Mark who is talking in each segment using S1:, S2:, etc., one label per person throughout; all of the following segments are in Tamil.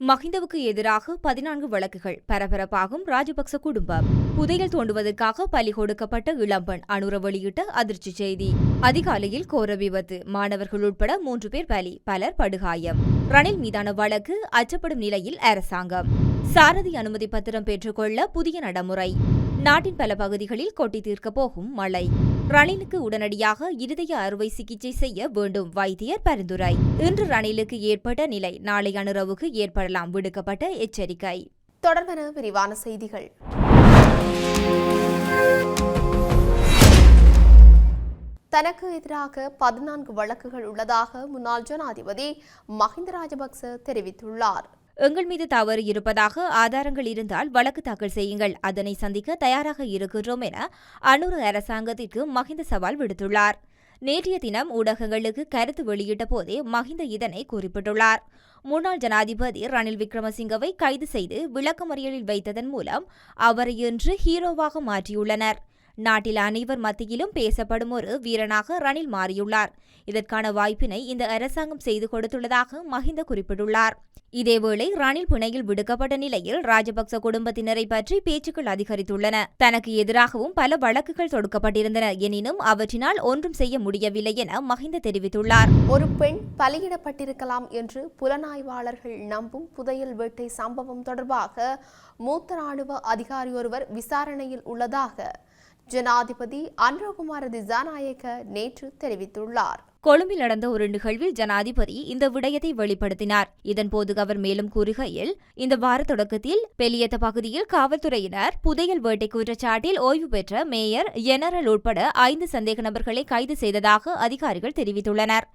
S1: மஹிந்தவுக்கு எதிராக பதினான்கு வழக்குகள் பரபரப்பாகும் ராஜபக்ச குடும்பம். புதையல் தோண்டுவதற்காக பலி கொடுக்கப்பட்ட இளம்பெண் அனுர வெளியிட்ட அதிர்ச்சி செய்தி. அதிகாலையில் கோர விபத்து. மாணவர்கள் உட்பட மூன்று பேர் பலி பலர் படுகாயம். ரணில் மீதான வழக்கு அச்சப்படும் நிலையில் அரசாங்கம். சாரதி அனுமதி பத்திரம் பெற்றுக்கொள்ள புதிய நடைமுறை. நாட்டின் பல பகுதிகளில் கொட்டி தீர்க்கப் போகும் மழை. ரணிலுக்கு உடனடியாக இருதய அறுவை சிகிச்சை செய்ய வேண்டும் வைத்தியர் பரிந்துரை. இன்று ரணிலுக்கு ஏற்பட்ட நிலை நாளை அனுரவுக்கு ஏற்படலாம் விடுக்கப்பட்ட எச்சரிக்கை.
S2: தொடர்பென விரிவான செய்திகள். தனக்கு எதிராக பதினான்கு வழக்குகள் உள்ளதாக முன்னாள் ஜனாதிபதி மஹிந்த ராஜபக்ச தெரிவித்துள்ளார்.
S1: எங்கள் மீது தவறு இருப்பதாக ஆதாரங்கள் இருந்தால் வழக்கு தாக்கல் செய்யுங்கள். அதனை சந்திக்க தயாராக இருக்கின்றோம் என அன்னூர் அரசாங்கத்திற்கு மஹிந்த சவால் விடுத்துள்ளார். நேற்றைய தினம் ஊடகங்களுக்கு கருத்து வெளியிட்ட போதே மஹிந்த இதனை குறிப்பிட்டுள்ளார். முன்னாள் ஜனாதிபதி ரணில் விக்ரமசிங்கவை கைது செய்து விளக்கமறியலில் வைத்ததன் மூலம் அவரை இன்று ஹீரோவாக மாற்றியுள்ளனர். நாட்டில் அனைவர் மத்தியிலும் பேசப்படும் ஒரு வீரனாக ரணில் மாறியுள்ளார். இதற்கான வாய்ப்பினை இந்த அரசாங்கம் செய்து கொடுத்துள்ளதாக மஹிந்த குறிப்பிட்டுள்ளார். இதேவேளை ரணில் பிணையில் விடுக்கப்பட்ட நிலையில் ராஜபக்ச குடும்பத்தினரை பற்றி பேச்சுக்கள் அதிகரித்துள்ளன. தனக்கு எதிராகவும் பல வழக்குகள் தொடுக்கப்பட்டிருந்தன. எனினும் அவற்றினால் ஒன்றும் செய்ய முடியவில்லை என மஹிந்த தெரிவித்துள்ளார்.
S2: ஒரு பெண் பலியிடப்பட்டிருக்கலாம் என்று புலனாய்வாளர்கள் நம்பும் புதையல் வேட்டை சம்பவம் தொடர்பாக மூத்த ராணுவ அதிகாரி ஒருவர் விசாரணையில் உள்ளதாக ஜனாதிபதி அன்ரகுமார திசாநாயக்க நேற்று தெரிவித்துள்ளார்.
S1: கொழும்பில் நடந்த ஒரு நிகழ்வில் ஜனாதிபதி இந்த விடயத்தை வெளிப்படுத்தினார். இதன்போது அவர் மேலும் கூறுகையில் இந்த வார தொடக்கத்தில் பெலியத்த பகுதியில் காவல்துறையினர் புதையல் வேட்டை குற்றச்சாட்டில் ஓய்வு பெற்ற மேயர் ஜெனரல் உட்பட ஐந்து சந்தேக நபர்களை கைது செய்ததாக அதிகாரிகள் தெரிவித்துள்ளனர்.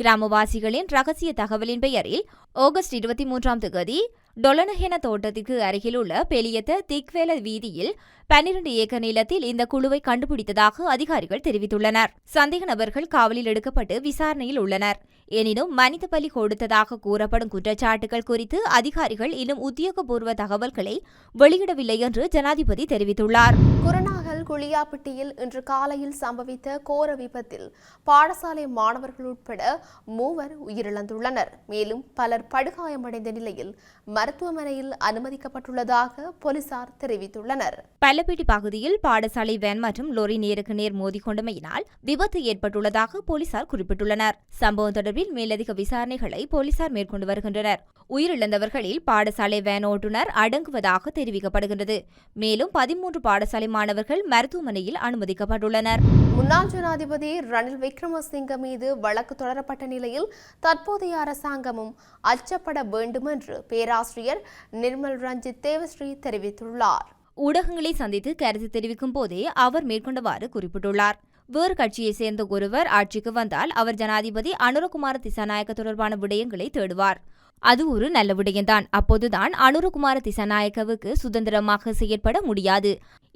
S1: கிராமவாசிகளின் ரகசிய தகவலின் பெயரில் ஆகஸ்ட் இருபத்தி மூன்றாம் தேதி டொலனஹென தோட்டத்திற்கு அருகிலுள்ள பெலியத்த திக்வேல வீதியில் பன்னிரண்டு ஏக்கர் நிலத்தில் இந்த குழுவை கண்டுபிடித்ததாக அதிகாரிகள் தெரிவித்துள்ளனர். சந்தேக நபர்கள் காவலில் எடுக்கப்பட்டு விசாரணையில் உள்ளனர். எனினும் மனித பலி கொடுத்ததாக கூறப்படும் குற்றச்சாட்டுகள் குறித்து அதிகாரிகள் இன்னும் உத்தியோகபூர்வ தகவல்களை வெளியிடவில்லை என்று ஜனாதிபதி தெரிவித்துள்ளார்.
S2: குருநாகல் குளியாப்பட்டியில் இன்று காலையில் சம்பவித்த கோர விபத்தில் பாடசாலை மாணவர்கள் உட்பட மூவர் உயிரிழந்துள்ளனர். மேலும் பலர் படுகாயமடைந்த நிலையில் மருத்துவமனையில் அனுமதிக்கப்பட்டுள்ளதாக போலீசார் தெரிவித்துள்ளனர்.
S1: பல்லப்பேட்டி பகுதியில் பாடசாலை வேன் மற்றும் லோரி நேருக்கு நேர் மோதிக்கொண்டமையினால் விபத்து ஏற்பட்டுள்ளதாக போலீசார் குறிப்பிட்டுள்ளனர். சம்பவம் தொடர்பில் மேலதிக விசாரணைகளை போலீசார் மேற்கொண்டு வருகின்றனர். உயிரிழந்தவர்களில் பாடசாலை வேன் ஓட்டுநர் அடங்குவதாக தெரிவிக்கப்படுகின்றது. மேலும் பதிமூன்று பாடசாலை மாணவர்கள் மருத்துவமனையில் அனுமதிக்கப்பட்டுள்ளனர்.
S2: முன்னாள் ஜனாதிபதி ரணில் விக்ரமசிங்க மீது வழக்கு தொடரப்பட்ட நிலையில் தற்போதைய அரசாங்கமும் அச்சப்பட வேண்டும் என்று பேராசிரியர் நிர்மல் ரஞ்சித் தேவஸ்ரீ தெரிவித்துள்ளார்.
S1: ஊடகங்களை சந்தித்து கருத்து தெரிவிக்கும் போதே அவர் மேற்கொண்டவாறு குறிப்பிட்டுள்ளார். வேறு கட்சியைச் சேர்ந்த ஒருவர் ஆட்சிக்கு வந்தால் அவர் ஜனாதிபதி அனுரகுமார திசாநாயக்க தொடர்பான விடயங்களை தேடுவார். அது ஒரு நல்ல விடயம்தான். அப்போதுதான் அனுரகுமார திசாநாயக்கவுக்கு சுதந்திரமாக செயற்பட முடியாது.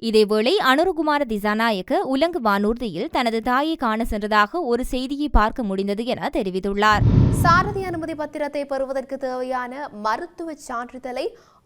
S1: இதேவேளை அனுரகுமார திசாநாயக்க உலங்கு வானூர்தியில் தனது தாயை காண சென்றதாக ஒரு செய்தியை பார்க்க முடிந்தது என தெரிவித்துள்ளார்.
S2: சாரதி அனுமதி பத்திரத்தை பெறுவதற்கு தேவையான மருத்துவ சான்றிதழை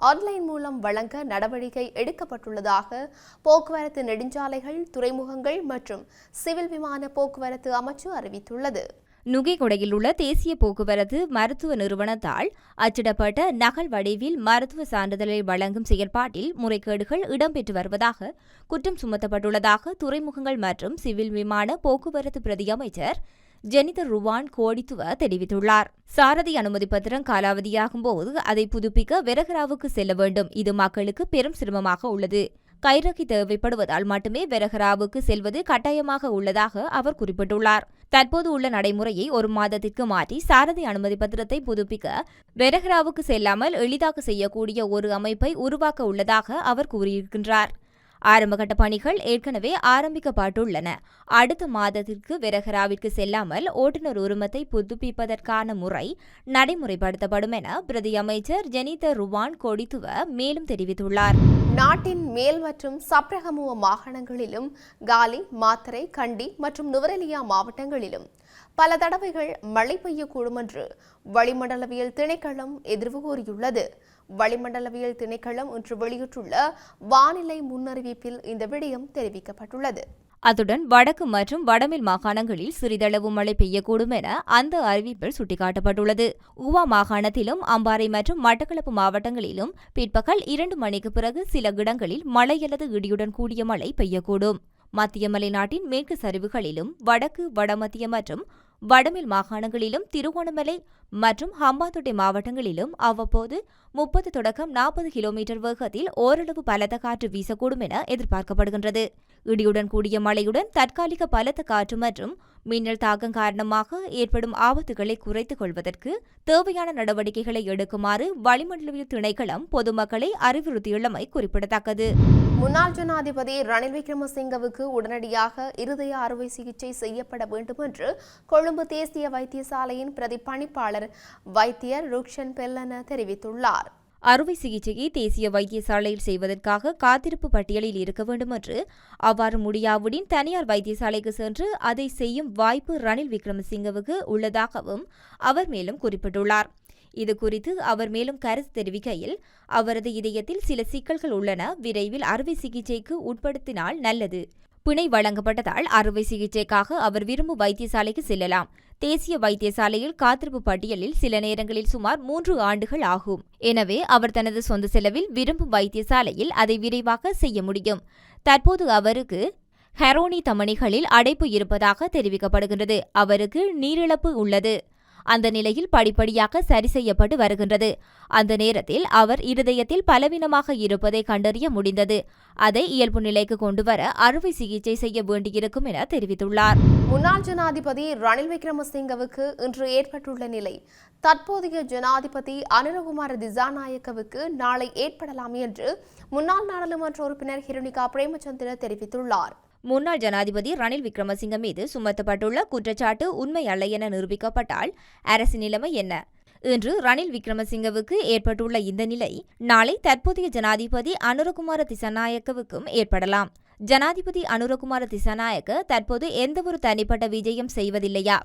S2: ஆன்லைன் மூலம் வழங்க நடவடிக்கை எடுக்கப்பட்டுள்ளதாக போக்குவரத்து நெடுஞ்சாலைகள் துறைமுகங்கள் மற்றும் சிவில் விமான போக்குவரத்து அமைச்சு அறிவித்துள்ளது.
S1: நுகைகொடையில் உள்ள தேசிய போக்குவரத்து மருத்துவ நிறுவனத்தால் அச்சிடப்பட்ட நகல் வடிவில் மருத்துவ சான்றிதழை வழங்கும் செயற்பாட்டில் முறைகேடுகள் இடம்பெற்று வருவதாக குற்றம் சுமத்தப்பட்டுள்ளதாக துறைமுகங்கள் மற்றும் சிவில் விமான போக்குவரத்து பிரதி அமைச்சர் ஜெனிதர் ருவான் கோடித்துவ தெரிவித்துள்ளார். சாரதி அனுமதி பத்திரம் காலாவதியாகும் போது அதை புதுப்பிக்க வெரகராவுக்கு செல்ல வேண்டும். இது மக்களுக்கு பெரும் சிரமமாக உள்ளது. கைரகி தேவைப்படுவதால் மட்டுமே வெரகராவுக்கு செல்வது கட்டாயமாக உள்ளதாக அவர் குறிப்பிட்டுள்ளார். தற்போது உள்ள நடைமுறையை ஒரு மாதத்திற்கு மாற்றி சாரதி அனுமதி பத்திரத்தை புதுப்பிக்க வெரகராவுக்கு செல்லாமல் எளிதாக செய்யக்கூடிய ஒரு அமைப்பை உருவாக்க உள்ளதாக அவர் கூறியிருக்கின்றார். ஆரம்பகட்ட பணிகள் ஏற்கனவே ஆரம்பிக்கப்பட்டுள்ளன. அடுத்த மாதத்திற்கு வெரகராவிற்கு செல்லாமல் ஓட்டுநர் உரிமத்தை புதுப்பிப்பதற்கான முறை நடைமுறைப்படுத்தப்படும் என பிரதி அமைச்சர் ஜெனித ருவான் கொடித்துவ மேலும் தெரிவித்துள்ளார்.
S2: நாட்டின் மேல் மற்றும் சப்ரகமுவ மாகாணங்களிலும் காலி மாத்தரை கண்டி மற்றும் நுவரெலியா மாவட்டங்களிலும் பல தடவைகள் மழை பெய்யக்கூடும் என்று வளிமண்டலவியல் திணைக்களம் எதிர்வு கூறியுள்ளது. வளிமண்டலவியல் திணைக்களம் இன்று வெளியிட்டுள்ள வானிலை முன்னறிவிப்பில் இந்த விடயம் தெரிவிக்கப்பட்டுள்ளது.
S1: அத்துடன் வடக்கு மற்றும் வடமேல் மாகாணங்களில் சிறிதளவு மழை பெய்யக்கூடும் என அந்த அறிவிப்பில் சுட்டிக்காட்டப்பட்டுள்ளது. உவா மாகாணத்திலும் அம்பாறை மற்றும் மட்டக்களப்பு மாவட்டங்களிலும் பிற்பகல் இரண்டு மணிக்கு பிறகு சில இடங்களில் மழை அல்லது இடியுடன் கூடிய மழை பெய்யக்கூடும். மத்திய மலைநாட்டின் மேற்கு சரிவுகளிலும் வடக்கு வடமத்திய மற்றும் வடமேல் மாகாணங்களிலும் திருகோணமலை மற்றும் ஹம்பாந்தோட்டை மாவட்டங்களிலும் அவ்வப்போது முப்பது தொடக்கம் நாற்பது கிலோமீட்டர் வேகத்தில் ஓரளவு பலத்த காற்று வீசக்கூடும் என எதிர்பார்க்கப்படுகின்றது. இடியுடன் கூடிய மழையுடன் தற்காலிக பலத்த காற்று மற்றும் மின்னல் தாக்கம் காரணமாக ஏற்படும் ஆபத்துகளை குறைத்துக் கொள்வதற்கு தேவையான நடவடிக்கைகளை எடுக்குமாறு வளிமண்டலவியல் திணைக்களம் பொதுமக்களை அறிவுறுத்தியுள்ளமை குறிப்பிடத்தக்கது.
S2: முன்னாள் ஜனாதிபதி ரணில் விக்ரமசிங்கவுக்கு உடனடியாக இருதய அறுவை சிகிச்சை செய்யப்பட வேண்டும் என்று கொழும்பு தேசிய வைத்தியசாலையின் பிரதிப்பணிப்பாளர் வைத்தியர் ருக்ஷன் பெல்லன தெரிவித்துள்ளார்.
S1: அறுவை சிகிச்சையை தேசிய வைத்தியசாலையில் செய்வதற்காக காத்திருப்பு பட்டியலில் இருக்க வேண்டும் என்று அவ்வாறு முடியாவுடன் தனியார் வைத்தியசாலைக்கு சென்று அதை செய்யும் வாய்ப்பு ரணில் விக்ரமசிங்கவுக்கு உள்ளதாகவும் அவர் மேலும் குறிப்பிட்டுள்ளார். இது குறித்து அவர் மேலும் கருத்து தெரிவிக்கையில் அவரது இதயத்தில் சில சிக்கல்கள் உள்ளன. விரைவில் அறுவை சிகிச்சைக்கு உட்படுத்தினால் நல்லது. பிணை வழங்கப்பட்டதால் அறுவை சிகிச்சைக்காக அவர் விரும்பும் வைத்தியசாலைக்கு செல்லலாம். தேசிய வைத்தியசாலையில் காத்திருப்பு பட்டியலில் சில நேரங்களில் சுமார் மூன்று ஆண்டுகள் ஆகும். எனவே அவர் தனது சொந்த செலவில் விரும்பும் வைத்தியசாலையில் அதை விரைவாக செய்ய முடியும். தற்போது அவருக்கு ஹெரோனி தமனிகளில் அடைப்பு இருப்பதாக தெரிவிக்கப்படுகின்றது. அவருக்கு நீரிழப்பு உள்ளது. அந்த நிலையில் படிப்படியாக சரி செய்யப்பட்டு வருகின்றது. அந்த நேரத்தில் அவர் இருதயத்தில் பலவீனமாக இருப்பதை கண்டறிய முடிந்தது. அதை இயல்பு நிலைக்கு கொண்டுவர அறுவை சிகிச்சை செய்ய வேண்டியிருக்கும் என தெரிவித்துள்ளார்.
S2: முன்னாள் ஜனாதிபதி ரணில் விக்ரமசிங்கவுக்கு இன்று ஏற்பட்டுள்ள நிலை தற்போதைய ஜனாதிபதி அனுரகுமார திசாநாயக்கவுக்கு நாளை ஏற்படலாம் என்று முன்னாள் நாடாளுமன்ற உறுப்பினர் ஹிருணிகா பிரேமச்சந்திர தெரிவித்துள்ளார்.
S1: முன்னாள் ஜனாதிபதி ரணில் விக்ரமசிங்க மீது சுமத்தப்பட்டுள்ள குற்றச்சாட்டு உண்மை அல்ல என நிரூபிக்கப்பட்டால் அரசு நிலைமை என்ன? இன்று ரணில் விக்ரமசிங்கவுக்கு ஏற்பட்டுள்ள இந்த நிலை நாளை தற்போதைய ஜனாதிபதி அனுரகுமார திசாநாயக்கவுக்கும் ஏற்படலாம். ஜனாதிபதி அனுரகுமார திசாநாயக்க தற்போது எந்தவொரு தனிப்பட்ட விஜயம் செய்வதில்லையா?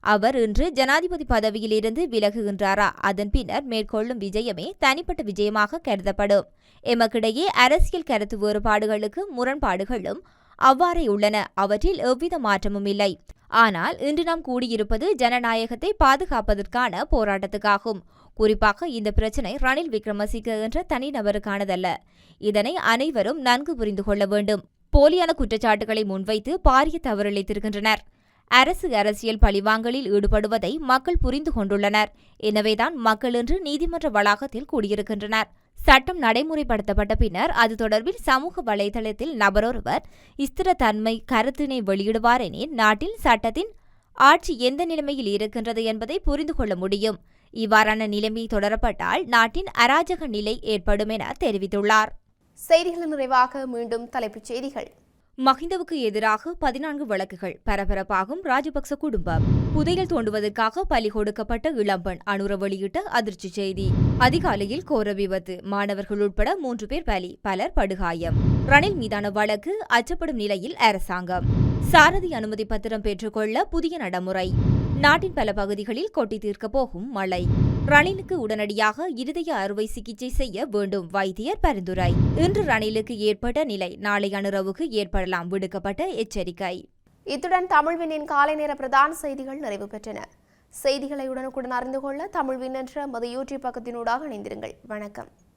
S1: அவர் இன்று ஜனாதிபதி பதவியிலிருந்து விலகுகின்றாரா? அதன் பின்னர் மேற்கொள்ளும் விஜயமே தனிப்பட்ட விஜயமாக கருதப்படும். எமக்கிடையே அரசியல் கருத்து வேறுபாடுகளுக்கு முரண்பாடுகளும் அவ்வாறே உள்ளன அவற்றில் எவ்வித மாற்றமும் இல்லை. ஆனால் இன்று நாம் கூடியிருப்பது ஜனநாயகத்தை பாதுகாப்பதற்கான போராட்டத்துக்காகும். குறிப்பாக இந்த பிரச்சினை ரணில் விக்ரமசிங்க என்ற தனிநபருக்கானதல்ல. இதனை அனைவரும் நன்கு புரிந்து கொள்ள வேண்டும். போலியான குற்றச்சாட்டுகளை முன்வைத்து பாரிய தவறிழைத்திருக்கின்றனர். அரசு அரசியல் பழிவாங்கலில் ஈடுபடுவதை மக்கள் புரிந்து கொண்டுள்ளனர். எனவேதான் மக்கள் இன்று நீதிமன்ற வளாகத்தில் கூடியிருக்கின்றனர். சட்டம் நடைமுறைப்படுத்தப்பட்ட பின்னர் அது தொடர்பில் சமூக வலைதளத்தில் நபரொருவர் ஸ்திரத்தன்மை கருத்தினை வெளியிடுவார் எனில் நாட்டில் சட்டத்தின் ஆட்சி எந்த நிலைமையில் இருக்கின்றது என்பதை புரிந்து கொள்ள முடியும். இவ்வாறான நிலைமை தொடரப்பட்டால் நாட்டின் அராஜக நிலை ஏற்படும் என தெரிவித்துள்ளார்.
S2: செய்திகளின் நிறைவாக மீண்டும் தலைப்புச் செய்திகள்.
S1: மஹிந்தவுக்கு எதிராக பதினான்கு வழக்குகள் பரபரப்பாகும் ராஜபக்ச குடும்பம். புதையல் தோண்டுவதற்காக பலி கொடுக்கப்பட்ட இளம்பெண் அனுர வெளியிட்ட அதிர்ச்சி செய்தி. அதிகாலையில் கோர விபத்து. மாணவர்கள் உட்பட மூன்று பேர் பலி பலர் படுகாயம். ரணில் மீதான வழக்கு அச்சப்படும் நிலையில் அரசாங்கம். சாரதி அனுமதி பத்திரம் பெற்றுக்கொள்ள புதிய நடைமுறை. நாட்டின் பல பகுதிகளில் கொட்டி தீர்க்கப் போகும் மழை. ரணிலுக்கு உடனடியாக இருதய அறுவை சிகிச்சை செய்ய வேண்டும் வைத்தியர் பரிந்துரை. இன்று ரணிலுக்கு ஏற்பட்ட நிலை நாளை அனுரவுக்கு ஏற்படலாம் விடுக்கப்பட்ட எச்சரிக்கை.
S2: இத்துடன் தமிழ்வினின் காலை நேர பிரதான செய்திகள் நிறைவு பெற்றன. செய்திகளை உடனுக்குடன் அறிந்து கொள்ள தமிழ்வின் என்ற மது யூடியூப் பக்கத்தினூடாக இணைந்திருங்கள். வணக்கம்.